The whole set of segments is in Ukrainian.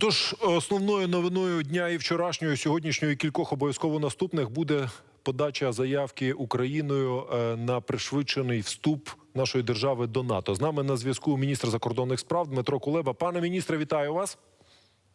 Тож основною новиною дня і вчорашньої, і сьогоднішньої і кількох обов'язково наступних буде подача заявки Україною е, на пришвидшений вступ нашої держави до НАТО. З нами на зв'язку міністр закордонних справ Дмитро Кулеба. Пане міністре, вітаю вас.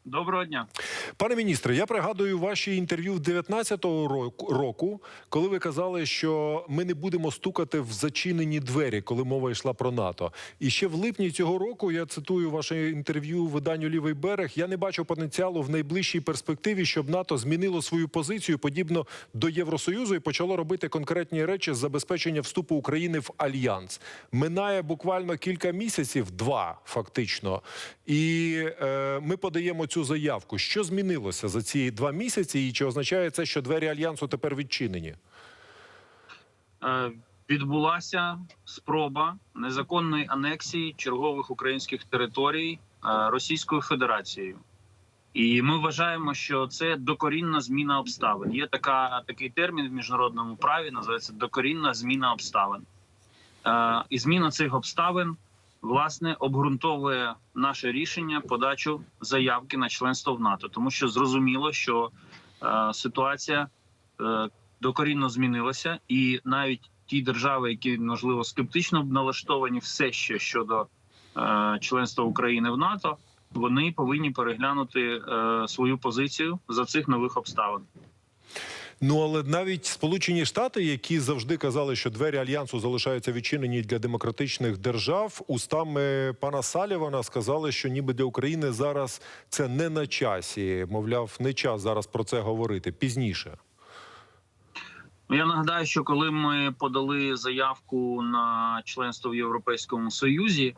Доброго дня. Пане міністре, я пригадую ваші інтерв'ю в 19-го року- року, коли ви казали, що ми не будемо стукати в зачинені двері, коли мова йшла про НАТО. І ще в липні цього року я цитую ваше інтерв'ю виданню Лівий берег. Я не бачу потенціалу в найближчій перспективі, щоб НАТО змінило свою позицію подібно до Євросоюзу і почало робити конкретні речі з забезпечення вступу України в альянс. Минає буквально кілька місяців, два фактично, і е, ми подаємо цю заявку. Що змінилося за ці два місяці, і чи означає це, що двері альянсу тепер відчинені? Е, Відбулася спроба незаконної анексії чергових українських територій е, Російською Федерацією. І ми вважаємо, що це докорінна зміна обставин. Є така такий термін в міжнародному праві, називається докорінна зміна обставин. Е, І зміна цих обставин власне обґрунтовує наше рішення подачу заявки на членство в НАТО, тому що зрозуміло, що е, ситуація е, докорінно змінилася, і навіть ті держави, які можливо скептично налаштовані все ще щодо е, членства України в НАТО, вони повинні переглянути е, свою позицію за цих нових обставин. Ну але навіть Сполучені Штати, які завжди казали, що двері альянсу залишаються відчинені для демократичних держав, устами пана Салівана сказали, що ніби для України зараз це не на часі. Мовляв, не час зараз про це говорити пізніше. Я нагадаю, що коли ми подали заявку на членство в Європейському Союзі,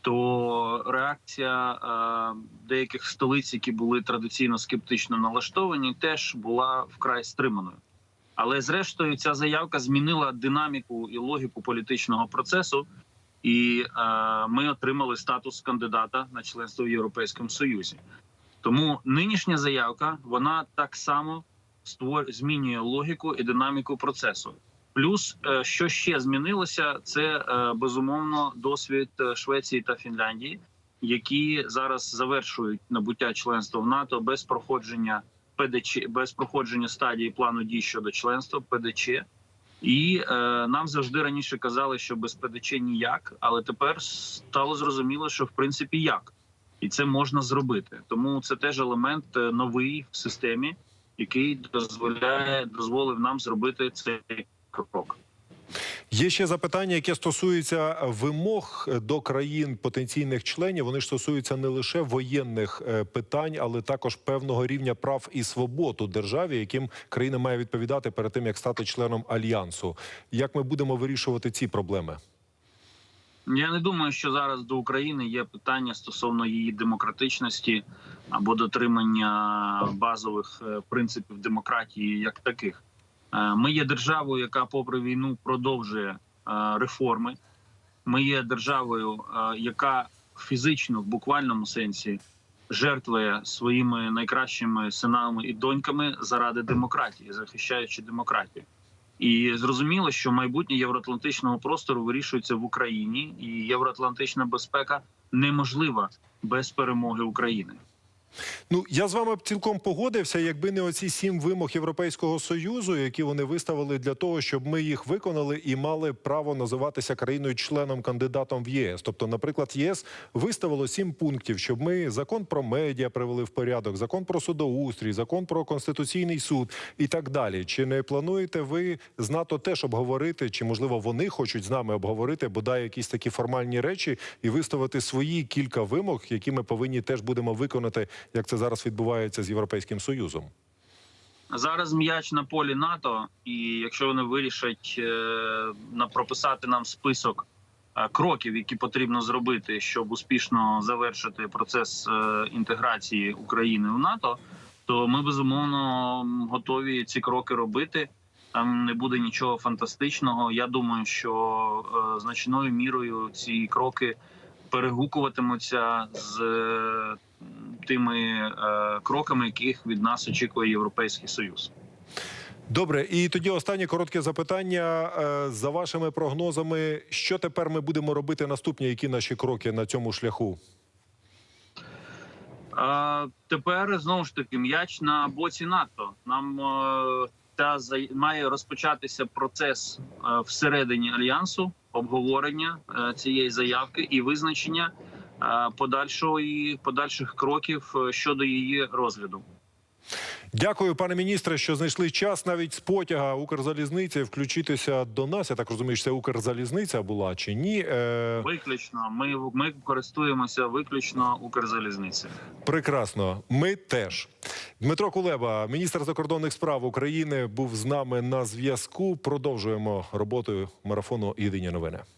то реакція е, деяких столиць, які були традиційно скептично налаштовані, теж була вкрай стриманою. Але зрештою, ця заявка змінила динаміку і логіку політичного процесу, і е, ми отримали статус кандидата на членство в Європейському Союзі. Тому нинішня заявка вона так само змінює логіку і динаміку процесу. Плюс, е, що ще змінилося, це е, безумовно досвід е, Швеції та Фінляндії, які зараз завершують набуття членства в НАТО без проходження ПДЧ, без проходження стадії плану дій щодо членства ПДЧ. І е, нам завжди раніше казали, що без ПДЧ ніяк, але тепер стало зрозуміло, що в принципі як, і це можна зробити. Тому це теж елемент новий в системі, який дозволяє дозволив нам зробити цей. Є ще запитання, яке стосується вимог до країн потенційних членів. Вони стосуються не лише воєнних е, питань, але також певного рівня прав і свобод у державі, яким країна має відповідати перед тим, як стати членом альянсу. Як ми будемо вирішувати ці проблеми? Я не думаю, що зараз до України є питання стосовно її демократичності або дотримання базових е, принципів демократії як таких. Е, Ми є державою, яка, попри війну, продовжує е, реформи. Ми є державою, е, яка фізично в буквальному сенсі жертвує своїми найкращими синами і доньками заради демократії, захищаючи демократію. І зрозуміло, що майбутнє євроатлантичного простору вирішується в Україні, і євроатлантична безпека неможлива без перемоги України. Ну я з вами б цілком погодився, якби не оці сім вимог Європейського союзу, які вони виставили для того, щоб ми їх виконали і мали право називатися країною-членом кандидатом в ЄС. Тобто, наприклад, ЄС виставило сім пунктів, щоб ми закон про медіа привели в порядок, закон про судоустрій, закон про конституційний суд і так далі. Чи не плануєте ви з НАТО теж обговорити, чи можливо вони хочуть з нами обговорити бодай якісь такі формальні речі і виставити свої кілька вимог, які ми повинні теж будемо виконати, як це зараз відбувається з європейським союзом? Зараз м'яч на полі НАТО, і якщо вони вирішать е, прописати нам список е, кроків, які потрібно зробити, щоб успішно завершити процес е, інтеграції України в НАТО, то ми безумовно готові ці кроки робити. Там не буде нічого фантастичного. Я думаю, що значною мірою ці кроки перегукуватимуться з е, тими е, кроками, яких від нас очікує Європейський Союз. Добре, і тоді останнє коротке запитання. Е, За вашими прогнозами, що тепер ми будемо робити наступні? Які наші кроки на цьому шляху? А, тепер знову ж таки м'яч на боці НАТО. Нам та має розпочатися процес всередині альянсу обговорення е, цієї заявки і визначення е, подальшої подальших кроків е, щодо її розгляду. Дякую, пане міністре, що знайшли час навіть з потяга Укрзалізниці включитися до нас. Я так розумію, що це Укрзалізниця була чи ні? Е, Виключно ми, ми користуємося виключно Укрзалізницею. прекрасно. Ми теж. Дмитро Кулеба, міністр закордонних справ України, був з нами на зв'язку. Продовжуємо роботу марафону Єдині новини.